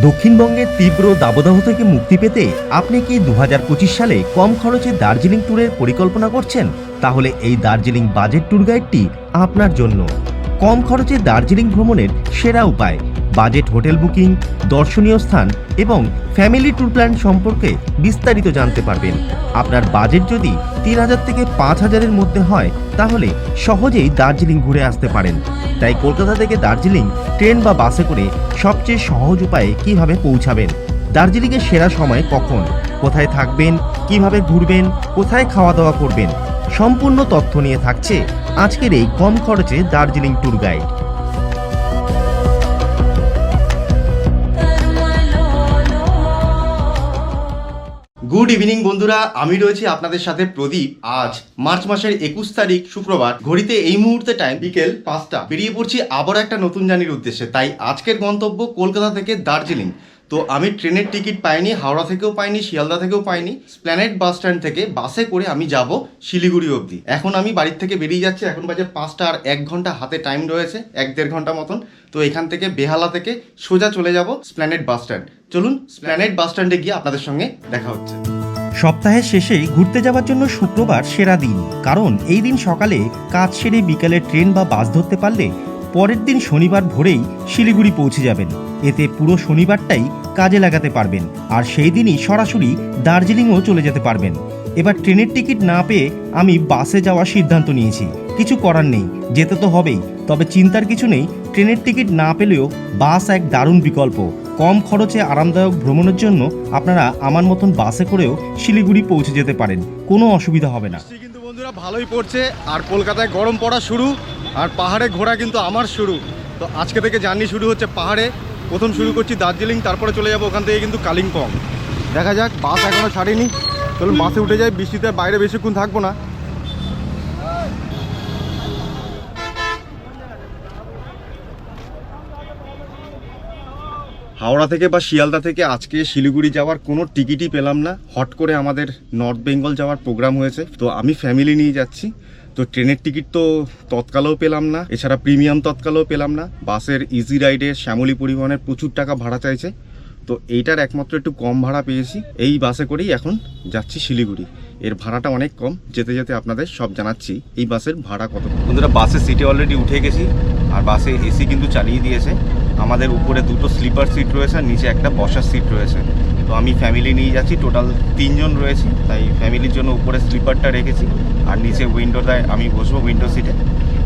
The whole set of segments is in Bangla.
দক্ষিণবঙ্গের তীব্র দাবদাহ থেকে মুক্তি পেতে আপনি কি দু হাজার পঁচিশ সালে কম খরচে দার্জিলিং ট্যুরের পরিকল্পনা করছেন? তাহলে এই দার্জিলিং বাজেট ট্যুর গাইডটি আপনার জন্য। কম খরচে দার্জিলিং ভ্রমণের সেরা উপায়। বাজেট হোটেল বুকিং, দর্শনীয় স্থান এবং ফ্যামিলি ট্যুর প্ল্যান সম্পর্কে বিস্তারিত জানতে পারবেন। আপনার বাজেট যদি তিন হাজার থেকে পাঁচ হাজারের মধ্যে হয়, তাহলে সহজেই দার্জিলিং ঘুরে আসতে পারেন। তাই কলকাতা থেকে দার্জিলিং ট্রেন বা বাসে করে সবচেয়ে সহজ উপায়ে কীভাবে পৌঁছাবেন? দার্জিলিংয়ের সেরা সময় কখন? কোথায় থাকবেন? কীভাবে ঘুরবেন? কোথায় খাওয়া দাওয়া করবেন? সম্পূর্ণ তথ্য নিয়ে থাকছে আজকের এই কম খরচে Darjeeling tour guide. Good evening বন্ধুরা, আমি রয়েছি আপনাদের সাথে প্রদীপ। আজ মার্চ মাসের একুশ তারিখ, শুক্রবার। ঘড়িতে এই মুহূর্তে টাইম বিকেল পাঁচটা। বেরিয়ে পড়ছি আবার একটা নতুন জানির উদ্দেশ্যে। তাই আজকের গন্তব্য কলকাতা থেকে দার্জিলিং। তো আমি ট্রেনের টিকিট পাইনি, হাওড়া থেকেও পাইনি, শিয়ালদা থেকেও পাইনি। স্প্ল্যানেট বাস স্ট্যান্ড থেকে বাসে করে আমি যাব শিলিগুড়ি অবধি। এখন আমি বাড়ির থেকে বেরিয়ে যাচ্ছি, এখন বাজে পাঁচটা আর এক ঘণ্টা হাতে টাইম রয়েছে, এক দেড় ঘণ্টা মতন। তো এখান থেকে বেহালা থেকে সোজা চলে যাব স্প্ল্যানেট বাস স্ট্যান্ড চলুন স্প্ল্যানেট বাস স্ট্যান্ডে গিয়ে আপনাদের সঙ্গে দেখা হচ্ছে। সপ্তাহের শেষে ঘুরতে যাওয়ার জন্য শুক্রবার সেরা দিন, কারণ এই দিন সকালে কাজ সেরে বিকালে ট্রেন বা বাস ধরতে পারলে পরের দিন শনিবার ভোরেই শিলিগুড়ি পৌঁছে যাবেন। এতে পুরো শনিবারটাই কাজে লাগাতে পারবেন আর সেই দিনই সরাসরি দার্জিলিংও চলে যেতে পারবেন। এবার ট্রেনের টিকিট না পেয়ে আমি বাসে যাওয়ার সিদ্ধান্ত নিয়েছি। কিছু করার নেই, যেতে তো হবেই। তবে চিন্তার কিছু নেই, ট্রেনের টিকিট না পেলেও বাস এক দারুণ বিকল্প। কম খরচে আরামদায়ক ভ্রমণের জন্য আপনারা আমার মতন বাসে করেও শিলিগুড়ি পৌঁছে যেতে পারেন। কোনো অসুবিধা হবে না। কিন্তু বন্ধুরা ভালোই পড়ছে। আর কলকাতায় গরম পড়া শুরু। আর পাহাড়ে ঘোরা কিন্তু আমার শুরু। তো আজকে থেকে জার্নি শুরু হচ্ছে পাহাড়ে। প্রথম শুরু করছি দার্জিলিং, তারপরে চলে যাব ওখান থেকে কিন্তু কালিম্পং। দেখা যাক, বাস এখনও ছাড়িনি। চলুন, বাসে উঠে যাই, বৃষ্টিতে বাইরে বেশিক্ষণ থাকব না। হাওড়া থেকে বা শিয়ালদা থেকে আজকে শিলিগুড়ি যাওয়ার কোনো টিকিটই পেলাম না। হট করে আমাদের নর্থ বেঙ্গল যাওয়ার প্রোগ্রাম হয়েছে। তো আমি ফ্যামিলি নিয়ে যাচ্ছি। তো ট্রেনের টিকিট তো তৎকালেও পেলাম না। এছাড়া প্রিমিয়াম তৎকালেও পেলাম না। বাসের ইজি রাইডে শ্যামলী পরিবহনের প্রচুর টাকা ভাড়া চাইছে। তো এইটার একমাত্র একটু কম ভাড়া পেয়েছি। এই বাসে করেই এখন যাচ্ছি শিলিগুড়ি। এর ভাড়াটা অনেক কম। যেতে যেতে আপনাদের সব জানাচ্ছি এই বাসের ভাড়া কত। বন্ধুরা বাসের সিটে অলরেডি উঠে গেছি। আর বাসে এসি কিন্তু চালিয়ে দিয়েছে। আমাদের উপরে দুটো স্লিপার সিট রয়েছে আর নিচে একটা বসার সিট রয়েছে। তো আমি ফ্যামিলি নিয়ে যাচ্ছি। টোটাল তিনজন রয়েছি, তাই ফ্যামিলির জন্য উপরে স্লিপারটা রেখেছি আর নিচে উইন্ডোটায় আমি বসবো উইন্ডো সিটে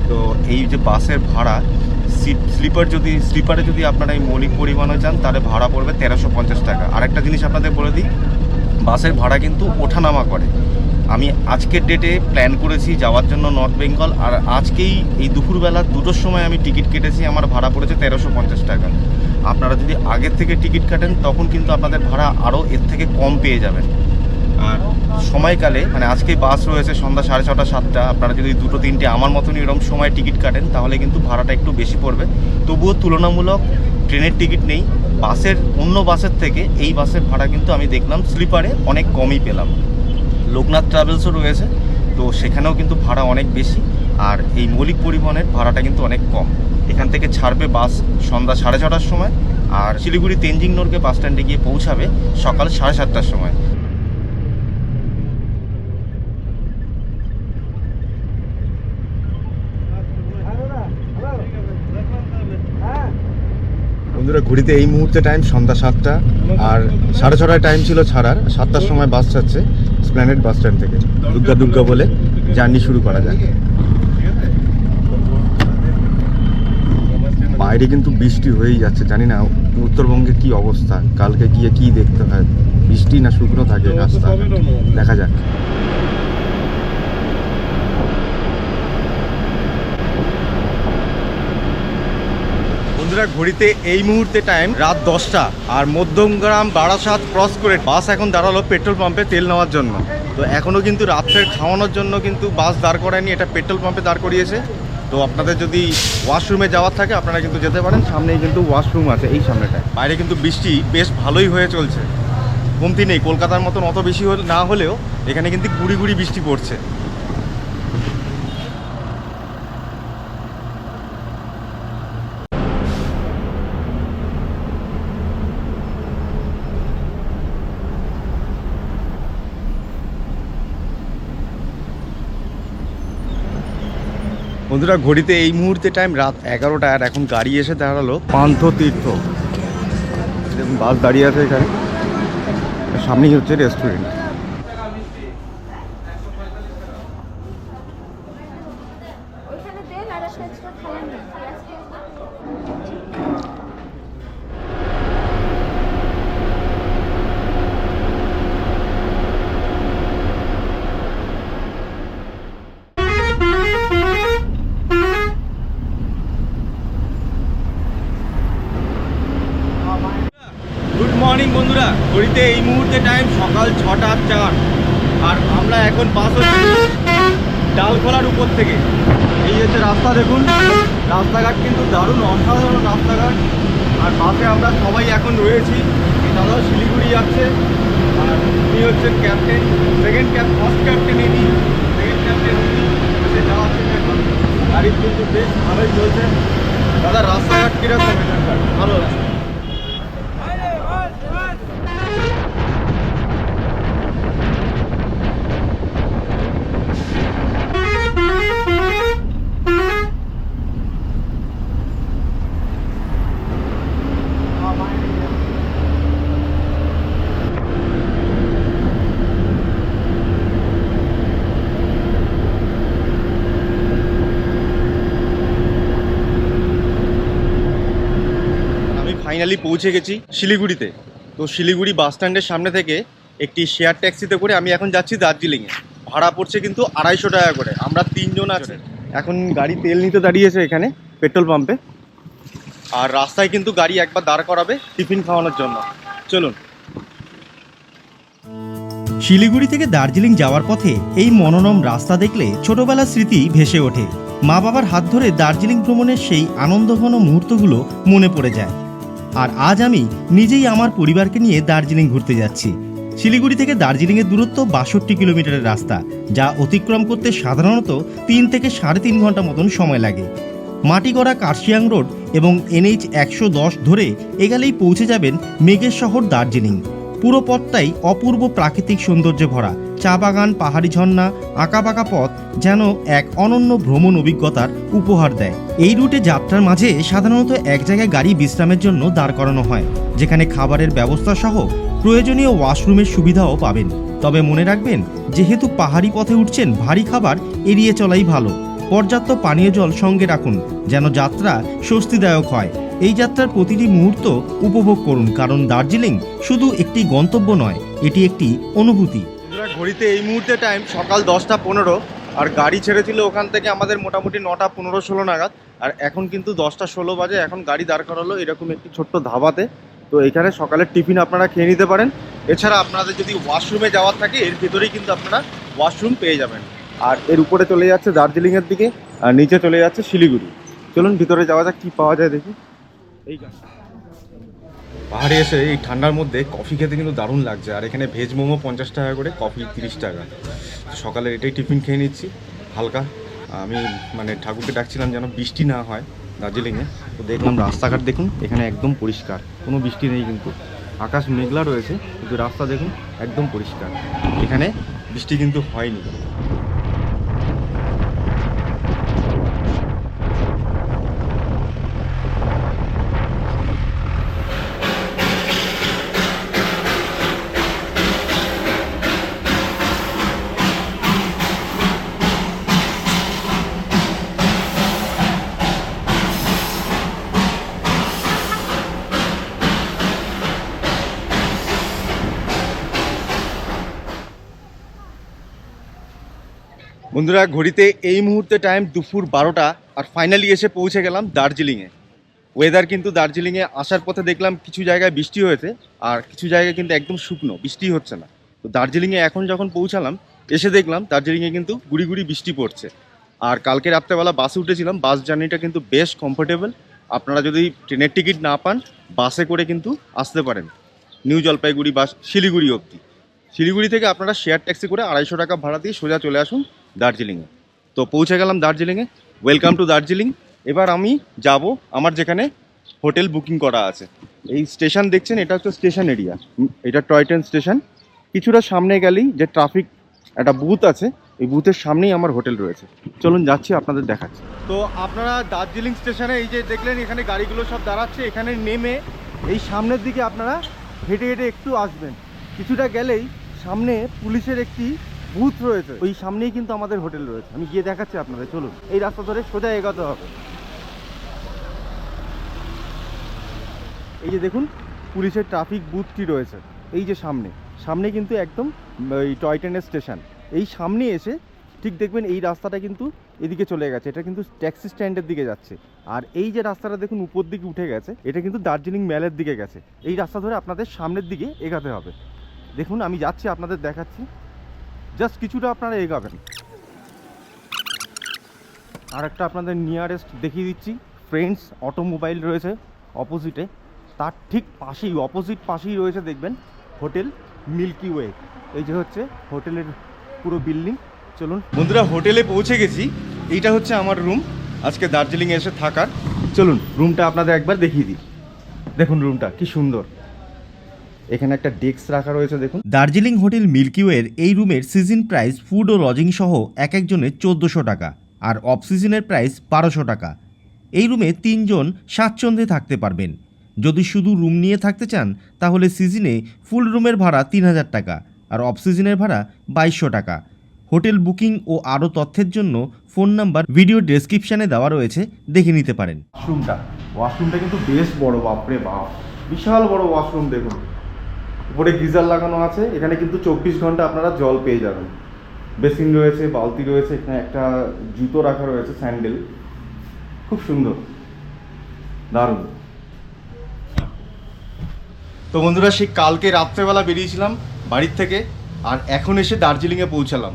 তো এই যে বাসের ভাড়া সিট স্লিপার যদি স্লিপারে যদি আপনারা এই মৌলিক পরিবহনে যান তাহলে ভাড়া পড়বে তেরোশো পঞ্চাশ টাকা। আরেকটা জিনিস আপনাদের বলে দিই, বাসের ভাড়া কিন্তু ওঠানামা করে। আমি আজকের ডেটে প্ল্যান করেছি যাওয়ার জন্য নর্থ বেঙ্গল আর আজকেই এই দুপুরবেলা দুটোর সময় আমি টিকিট কেটেছি, আমার ভাড়া পড়েছে তেরোশো পঞ্চাশ টাকা। আপনারা যদি আগের থেকে টিকিট কাটেন, তখন কিন্তু আপনাদের ভাড়া আরও এর থেকে কম পেয়ে যাবেন। আর সময়কালে মানে আজকে বাস রয়েছে সন্ধ্যা সাড়ে ছটা, সাতটা, আপনারা যদি দুটো, তিনটে আমার মতনই এরকম সময় টিকিট কাটেন, তাহলে কিন্তু ভাড়াটা একটু বেশি পড়বে। তবুও তুলনামূলক ট্রেনের টিকিট নেই, বাসের অন্য বাসের থেকে এই বাসের ভাড়া কিন্তু আমি দেখলাম স্লিপারে অনেক কমই পেলাম। লোকনাথ ট্রাভেলসও রয়েছে তো সেখানেও কিন্তু ভাড়া অনেক বেশি আর এই মৌলিক পরিবহনের ভাড়াটা কিন্তু অনেক কম। এখান থেকে ছাড়বে বাস সন্ধ্যা সাড়ে ছটার সময় আর শিলিগুড়ি তেনজিং নোরকে বাস স্ট্যান্ডে গিয়ে পৌঁছাবে সকাল সাড়ে সাতটার সময়। বন্ধুরা ঘুরিতে এই মুহূর্তে টাইম সন্ধ্যা সাতটা আর সাড়ে ছটায় টাইম ছিল ছাড়ার সাতটার সময় বাস ছাড়ছে স্প্ল্যানেট বাস স্ট্যান্ড থেকে, দুর্গা দুর্গা বলে জার্নি শুরু করা যায় বাইরে কিন্তু বৃষ্টি হয়েই যাচ্ছে, জানি না উত্তরবঙ্গে কি অবস্থা, কালকে গিয়ে কি দেখতে হয়, বৃষ্টি না শুকনো থাকে রাস্তা? দেখা যাক। বন্ধুরা, ঘড়িতে এই মুহূর্তে টাইম রাত দশটা আর মধ্যমগ্রাম বারাসাত ক্রস করে বাস এখন দাঁড়াল পেট্রোল পাম্পে তেল নেওয়ার জন্য। তো এখনও কিন্তু রাত্রের খাওয়ানোর জন্য কিন্তু বাস দাঁড় করায়নি, এটা পেট্রোল পাম্পে দাঁড় করিয়েছে। তো আপনাদের যদি ওয়াশরুমে যাওয়ার থাকে, আপনারা কিন্তু যেতে পারেন। সামনেই কিন্তু ওয়াশরুম আছে এই সামনেটায়। বাইরে কিন্তু বৃষ্টি বেশ ভালোই হয়ে চলছে। কমতি নেই, কলকাতার মতন অত বেশি না হলেও এখানে কিন্তু গুড়ি গুড়ি বৃষ্টি পড়ছে। বন্ধুরা, ঘড়িতে এই মুহূর্তে টাইম রাত এগারোটা আর এখন গাড়ি এসে দাঁড়াল পান্থ তীর্থ বাস দাঁড়িয়ে আছে এখানে। সামনেই হচ্ছে রেস্টুরেন্ট ওইখানে দেন আর একটা এক্সট্রা খাওয়ার নেই গুড মর্নিং বন্ধুরা এই মুহূর্তে টাইম সকাল ছটা চার। আর আমরা এখন বাস হচ্ছে ডালখোলার উপর থেকে। এই হচ্ছে রাস্তা, দেখুন। রাস্তাঘাট কিন্তু দারুণ, অসাধারণ রাস্তাঘাট। আর বাসে আমরা সবাই এখন রয়েছি। দাদাও শিলিগুড়ি যাচ্ছে। আর উনি হচ্ছেন captain second cap first captain ইনি সেকেন্ড ক্যাপ্টেন উনি সে যাওয়াচ্ছেন এখন গাড়ি কিন্তু বেশ ভালোই চলছে দাদা রাস্তাঘাট কীরকম এখানকার ভালো আছে আমি ফাইনালি পৌঁছে গেছি শিলিগুড়িতে। তো শিলিগুড়ি বাস স্ট্যান্ডের সামনে থেকে একটি শেয়ার ট্যাক্সিতে করে আমি এখন যাচ্ছি দার্জিলিংয়ে। ভাড়া পড়ছে কিন্তু আড়াইশো টাকা করে, আমরা তিনজন আছি। এখন গাড়ি তেল নিতে দাঁড়িয়েছে এখানে, পেট্রোল পাম্পে। আর রাস্তায় কিন্তু গাড়ি একবার দাঁড় করাবে টিফিন খাওয়ানোর জন্য। চলুন। শিলিগুড়ি থেকে দার্জিলিং যাওয়ার পথে এই মনোরম রাস্তা দেখলে ছোটবেলার স্মৃতি ভেসে ওঠে। মা বাবার হাত ধরে দার্জিলিং ভ্রমণের সেই আনন্দঘন মুহূর্তগুলো মনে পড়ে যায়। আর আজ আমি নিজেই আমার পরিবারকে নিয়ে দার্জিলিং ঘুরতে যাচ্ছি। শিলিগুড়ি থেকে দার্জিলিংয়ের দূরত্ব বাষট্টি কিলোমিটারের রাস্তা, যা অতিক্রম করতে সাধারণত তিন থেকে সাড়ে তিন ঘণ্টা মতন সময় লাগে। মাটিগড়া কার্শিয়াং রোড এবং এনএইচ একশো দশ ধরে এগালেই পৌঁছে যাবেন মেঘের শহর দার্জিলিং। পুরো পথটাই অপূর্ব প্রাকৃতিক সৌন্দর্যে ভরা। চা বাগান পাহাড়ি ঝর্ণা, আঁকাবাঁকা পথ যেন এক অনন্য ভ্রমণ অভিজ্ঞতার উপহার দেয়। এই রুটে যাত্রার মাঝে সাধারণত এক জায়গায় গাড়ি বিশ্রামের জন্য দাঁড় করানো হয়, যেখানে খাবারের ব্যবস্থা সহ প্রয়োজনীয় ওয়াশরুমের সুবিধাও পাবেন। তবে মনে রাখবেন, যেহেতু পাহাড়ি পথে উঠছেন, ভারী খাবার এড়িয়ে চলাই ভালো। পর্যাপ্ত পানীয় জল সঙ্গে রাখুন, যেন যাত্রা স্বস্তিদায়ক হয়। এই যাত্রার প্রতিটি মুহূর্ত উপভোগ করুন, কারণ দার্জিলিং শুধু একটি গন্তব্য নয়, এটি একটি অনুভূতি। বন্ধুরা, ঘড়িতে এই মুহূর্তে টাইম সকাল দশটা পনেরো আর গাড়ি ছেড়েছিল ওখান থেকে আমাদের মোটামুটি নটা পনেরো ষোলো নাগাদ। আর এখন কিন্তু দশটা ষোলো বাজে এখন গাড়ি দাঁড় করালো এরকম একটি ছোট্ট ধাবাতে। তো এখানে সকালের টিফিন আপনারা খেয়ে নিতে পারেন। এছাড়া আপনাদের যদি ওয়াশরুমে যাওয়ার থাকে এর ভেতরেই কিন্তু আপনারা ওয়াশরুম পেয়ে যাবেন। আর এর উপরে চলে যাচ্ছে দার্জিলিংয়ের দিকে আর নিচে চলে যাচ্ছে শিলিগুড়ি। চলুন ভিতরে যাওয়া যাক কী পাওয়া যায় দেখি। এই গাছ পাহাড়ে এসে এই ঠান্ডার মধ্যে কফি খেতে কিন্তু দারুণ লাগছে। আর এখানে ভেজ মোমো পঞ্চাশ টাকা করে, কফি তিরিশ টাকা। সকালে এটাই টিফিন খেয়ে নিচ্ছি, হালকা। আমি মানে ঠাকুরকে ডাকছিলাম যেন বৃষ্টি না হয় দার্জিলিংয়ে। তো দেখলাম রাস্তাঘাট দেখুন, এখানে একদম পরিষ্কার। কোনো বৃষ্টি নেই কিন্তু। আকাশ মেঘলা রয়েছে, কিন্তু রাস্তা দেখুন একদম পরিষ্কার। এখানে বৃষ্টি কিন্তু হয়নি। বন্ধুরা, ঘড়িতে এই মুহূর্তে টাইম দুপুর বারোটা আর ফাইনালি এসে পৌঁছে গেলাম দার্জিলিংয়ে। ওয়েদার কিন্তু দার্জিলিংয়ে আসার পথে দেখলাম কিছু জায়গায় বৃষ্টি হয়েছে আর কিছু জায়গায় কিন্তু একদম শুকনো বৃষ্টি হচ্ছে না। তো দার্জিলিংয়ে এখন যখন পৌঁছালাম, এসে দেখলাম দার্জিলিংয়ে কিন্তু গুড়ি গুড়ি বৃষ্টি পড়ছে। আর কালকে রাত্রেবেলা বাসে উঠেছিলাম, বাস জার্নিটা কিন্তু বেশ কমফোর্টেবল আপনারা যদি ট্রেনের টিকিট না পান, বাসে করে কিন্তু আসতে পারেন। নিউ জলপাইগুড়ি বাস, শিলিগুড়ি অবধি। শিলিগুড়ি থেকে আপনারা শেয়ার ট্যাক্সি করে আড়াইশো টাকা ভাড়া দিয়ে সোজা চলে আসুন দার্জিলিংয়ে। তো পৌঁছে গেলাম দার্জিলিংয়ে। Welcome to Darjeeling. এবার আমি যাব আমার যেখানে হোটেল বুকিং করা আছে। এই স্টেশন দেখছেন, এটা হচ্ছে স্টেশন এরিয়া। এটা টয় ট্রেন স্টেশন। কিছুটা সামনে গেলেই যে ট্রাফিক, একটা বুথ আছে, এই বুথের সামনেই আমার হোটেল রয়েছে। চলুন যাচ্ছি, আপনাদের দেখাচ্ছি। তো আপনারা দার্জিলিং স্টেশনে এই যে দেখলেন, এখানে গাড়িগুলো সব দাঁড়াচ্ছে। এখানে নেমে এই সামনের দিকে আপনারা হেঁটে হেঁটে একটু আসবেন। কিছুটা গেলেই সামনে পুলিশের একটি বুথ রয়েছে। ওই সামনেই কিন্তু আমাদের হোটেল রয়েছে। আমি গিয়ে দেখাচ্ছি আপনাদের, চলুন। এই রাস্তা ধরে সোজা এগোতে হবে। এই যে দেখুন, পুলিশের ট্রাফিক বুথটি রয়েছে। এই যে সামনে। সামনে কিন্তু একদম ওই টয় ট্রেনের স্টেশন। এই সামনে এসে ঠিক দেখবেন এই রাস্তাটা কিন্তু এদিকে চলে গেছে। এটা কিন্তু ট্যাক্সি স্ট্যান্ডের দিকে যাচ্ছে। আর এই যে রাস্তাটা দেখুন, উপর দিকে উঠে গেছে। এটা কিন্তু দার্জিলিং ম্যালের দিকে গেছে। এই রাস্তা ধরে আপনাদের সামনের দিকে এগাতে হবে। দেখুন, আমি যাচ্ছি, আপনাদের দেখাচ্ছি। জাস্ট কিছুটা আপনারা এগাবেন। আর একটা আপনাদের নিয়ারেস্ট দেখিয়ে দিচ্ছি। ফ্রেন্ডস অটোমোবাইল রয়েছে অপোজিটে তার ঠিক পাশেই অপোজিট পাশেই রয়েছে, দেখবেন হোটেল মিল্কি ওয়ে এই যে হচ্ছে হোটেলের পুরো বিল্ডিং চলুন। বন্ধুরা হোটেলে পৌঁছে গেছি। এইটা হচ্ছে আমার রুম আজকে দার্জিলিং এসে থাকার। চলুন রুমটা আপনাদের একবার দেখিয়ে দিই। দেখুন রুমটা কি সুন্দর। এখানে একটা ডেস্ক রাখা রয়েছে দেখুন। দার্জিলিং হোটেল মিল্কিওয়ের এই রুমের সিজন প্রাইস ফুড ও লজিং সহ এক একজনের চোদ্দোশো টাকা আর অফ সিজনের প্রাইস বারোশো টাকা। এই রুমে তিনজন স্বাচ্ছন্দ্যে থাকতে পারবেন। যদি শুধু রুম নিয়ে থাকতে চান তাহলে সিজনে ফুল রুমের ভাড়া তিন হাজার টাকা আর অফ সিজনের ভাড়া বাইশশো টাকা। হোটেল বুকিং ও আরও তথ্যের জন্য ফোন নাম্বার ভিডিও ডেসক্রিপশানে দেওয়া রয়েছে দেখে নিতে পারেন। ওয়াশরুমটা ওয়াশরুমটা কিন্তু বেশ বড় বাপরে বাপ। বিশাল বড় ওয়াশরুম দেখুন। উপরে গিজার লাগানো আছে, এখানে কিন্তু চব্বিশ ঘণ্টা আপনারা জল পেয়ে যাবেন। বেসিন রয়েছে, বালতি রয়েছে, এখানে একটা জুতো রাখা রয়েছে, স্যান্ডেল। খুব সুন্দর। দারুণ। তো বন্ধুরা, সেই কালকে রাত্রেবেলা বেরিয়েছিলাম বাড়ির থেকে, আর এখন এসে দার্জিলিংয়ে পৌঁছালাম।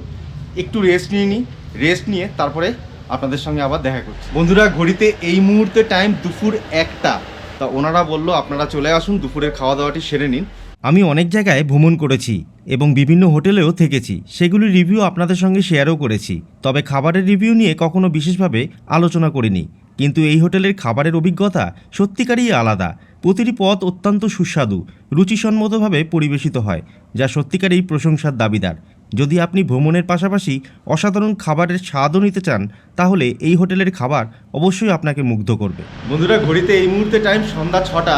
একটু রেস্ট নিয়ে নিই রেস্ট নিয়ে তারপরে আপনাদের সঙ্গে আবার দেখা করছি। বন্ধুরা, ঘড়িতে এই মুহূর্তে টাইম দুপুর একটা। তা ওনারা বলল, আপনারা চলে আসুন, দুপুরের খাওয়া দাওয়াটি সেরে নিন। আমি অনেক জায়গায় ভ্রমণ করেছি এবং বিভিন্ন হোটেলেও থেকেছি। সেগুলির রিভিউ আপনাদের সঙ্গে শেয়ারও করেছি। তবে খাবারের রিভিউ নিয়ে কখনো বিশেষভাবে আলোচনা করিনি। কিন্তু এই হোটেলের খাবারের অভিজ্ঞতা সত্যিকারই আলাদা। প্রতিটি পদ অত্যন্ত সুস্বাদু, রুচিসম্মতভাবে পরিবেশিত হয়, যা সত্যিকারই প্রশংসার দাবিদার। যদি আপনি ভ্রমণের পাশাপাশি অসাধারণ খাবারের স্বাদও নিতে চান, তাহলে এই হোটেলের খাবার অবশ্যই আপনাকে মুগ্ধ করবে। বন্ধুরা, ঘড়িতে এই মুহূর্তে টাইম সন্ধ্যা ছটা।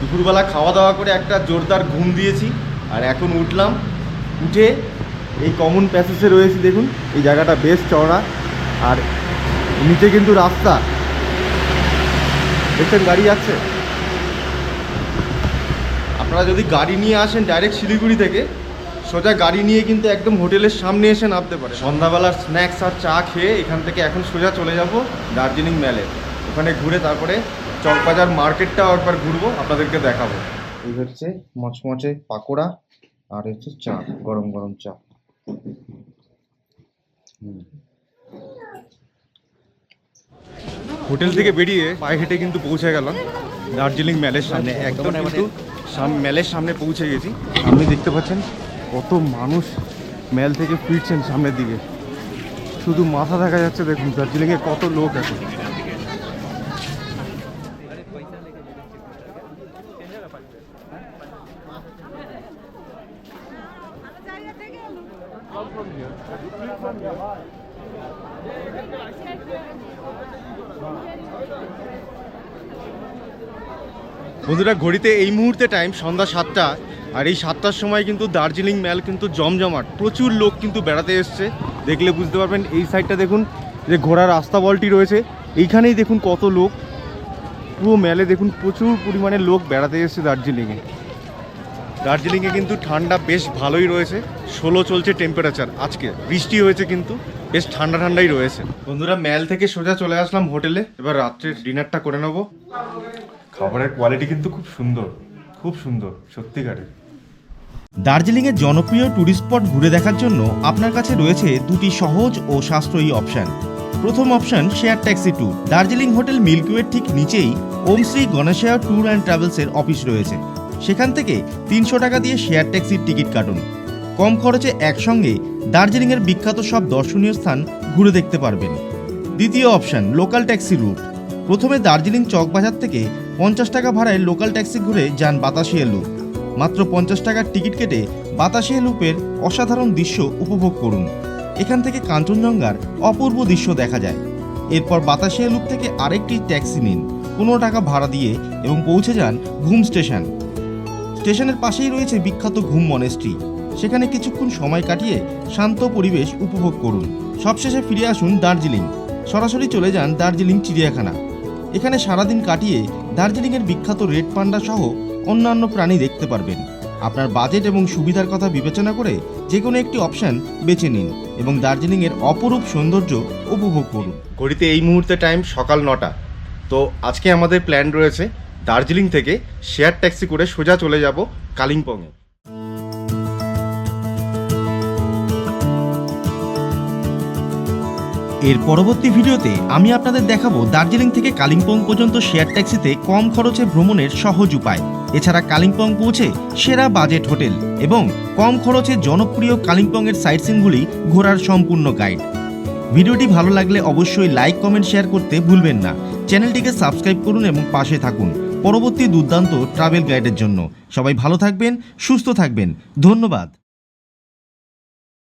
দুপুরবেলা খাওয়া দাওয়া করে একটা জোরদার ঘুম দিয়েছি, আর এখন উঠলাম, উঠে এই কমন প্যাসেজে রয়েছি, দেখুন, এই জায়গাটা বেশ চওড়া, আর নিচে কিন্তু রাস্তা। দেখছেন, গাড়ি যাচ্ছে আপনারা যদি গাড়ি নিয়ে আসেন ডাইরেক্ট শিলিগুড়ি থেকে, সোজা গাড়ি নিয়ে কিন্তু একদম হোটেলের সামনে এসে নামতে পারে সন্ধ্যাবেলার স্ন্যাক্স আর চা খেয়ে এখান থেকে এখন সোজা চলে যাব দার্জিলিং ম্যালে ওখানে ঘুরে তারপরে চকবাজার মার্কেটটাও একবার ঘুরবো আপনাদেরকে দেখাবো। এই হচ্ছে মচমচে পাকোড়া আর হচ্ছে চা গরম গরম চা। হোটেল থেকে বেরিয়ে পায়ে হেঁটে কিন্তু পৌঁছে গেলাম দার্জিলিং ম্যালের সামনে। একদম কিন্তু সাম- ম্যালের সামনে পৌঁছে গেছি। আপনি দেখতে পাচ্ছেন কত মানুষ ম্যাল থেকে ফিরছেন সামনের দিকে। শুধু মাথা দেখা যাচ্ছে দেখুন দার্জিলিংয়ে কত লোক এখন বন্ধুরা, ঘড়িতে এই মুহূর্তে টাইম সন্ধ্যা সাতটা, আর এই সাতটার সময় কিন্তু দার্জিলিং ম্যাল কিন্তু জমজমাট। প্রচুর লোক কিন্তু বেড়াতে এসছে। দেখলে বুঝতে পারবেন, এই সাইডটা দেখুন, যে ঘোড়ার রাস্তা বলটি রয়েছে। এইখানেই দেখুন কত লোক। পুরো ম্যালে দেখুন, প্রচুর পরিমাণে লোক বেড়াতে এসছে দার্জিলিংয়ে। দার্জিলিংয়ে কিন্তু ঠান্ডা বেশ ভালোই রয়েছে। ষোলো চলছে টেম্পারেচার আজকে বৃষ্টি হয়েছে কিন্তু, বেশ ঠান্ডা ঠান্ডাই রয়েছে। বন্ধুরা, ম্যাল থেকে সোজা চলে আসলাম হোটেলে। এবার রাত্রের ডিনারটা করে নেব। খাবারের কোয়ালিটি কিন্তু খুব সুন্দর। খুব সুন্দর সত্যিকারের দার্জিলিংয়ের জনপ্রিয় ট্যুরিস্ট স্পট ঘুরে দেখার জন্য আপনার কাছে রয়েছে দুটি সহজ ও সাশ্রয়ী অপশন প্রথম option share taxi tour Darjeeling hotel মিল্কিওয়ের ঠিক নিচেই ওম শ্রী গণেশয়া ট্যুর অ্যান্ড ট্রাভেলসের অফিস রয়েছে। সেখান থেকে তিনশো টাকা দিয়ে শেয়ার ট্যাক্সির টিকিট কাটুন। কম খরচে একসঙ্গে দার্জিলিংয়ের বিখ্যাত সব দর্শনীয় স্থান ঘুরে দেখতে পারবেন। দ্বিতীয় অপশন, লোকাল ট্যাক্সি রুট। প্রথমে দার্জিলিং চকবাজার থেকে পঞ্চাশ টাকা ভাড়ায় লোকাল ট্যাক্সি ঘুরে যান বাতাসিয়া লুপ। মাত্র পঞ্চাশ টাকার টিকিট কেটে বাতাসিয়া লুপের অসাধারণ দৃশ্য উপভোগ করুন। এখান থেকে কাঞ্চনজঙ্ঘার অপূর্ব দৃশ্য দেখা যায়। এরপর বাতাসিয়া লুপ থেকে আরেকটি ট্যাক্সি নিন। পনেরো টাকা ভাড়া দিয়ে এবং পৌঁছে যান ঘুম স্টেশন। স্টেশনের পাশেই রয়েছে বিখ্যাত ঘুম মনেস্ট্রি সেখানে কিছুক্ষণ সময় কাটিয়ে শান্ত পরিবেশ উপভোগ করুন। সবশেষে ফিরে আসুন দার্জিলিং। সরাসরি চলে যান দার্জিলিং চিড়িয়াখানা। এখানে সারাদিন কাটিয়ে দার্জিলিংয়ের বিখ্যাত রেড পান্ডা সহ অন্যান্য প্রাণী দেখতে পারবেন। আপনার বাজেট এবং সুবিধার কথা বিবেচনা করে যে কোনো একটি অপশন বেছে নিন এবং দার্জিলিংয়ের অপরূপ সৌন্দর্য উপভোগ করুন। ঘড়িতে এই মুহূর্তে টাইম সকাল নটা। তো আজকে আমাদের প্ল্যান রয়েছে দার্জিলিং থেকে শেয়ার ট্যাক্সি করে সোজা চলে যাব কালিম্পংয়ে। এর পরবর্তী ভিডিওতে আমি আপনাদের দেখাবো দার্জিলিং থেকে কালিম্পং পর্যন্ত শেয়ার ট্যাক্সিতে কম খরচে ভ্রমণের সহজ উপায়। এছাড়া কালিম্পং পৌঁছে সেরা বাজেট হোটেল এবং কম খরচে জনপ্রিয় কালিম্পংয়ের সাইট সিনগুলি ঘোরার সম্পূর্ণ গাইড। ভিডিওটি ভালো লাগলে অবশ্যই লাইক, কমেন্ট, শেয়ার করতে ভুলবেন না। চ্যানেলটিকে সাবস্ক্রাইব করুন এবং পাশে থাকুন। পরবর্তী দুর্দান্ত ট্রাভেল গাইডের জন্য। সবাই ভালো থাকবেন সুস্থ থাকবেন। ধন্যবাদ।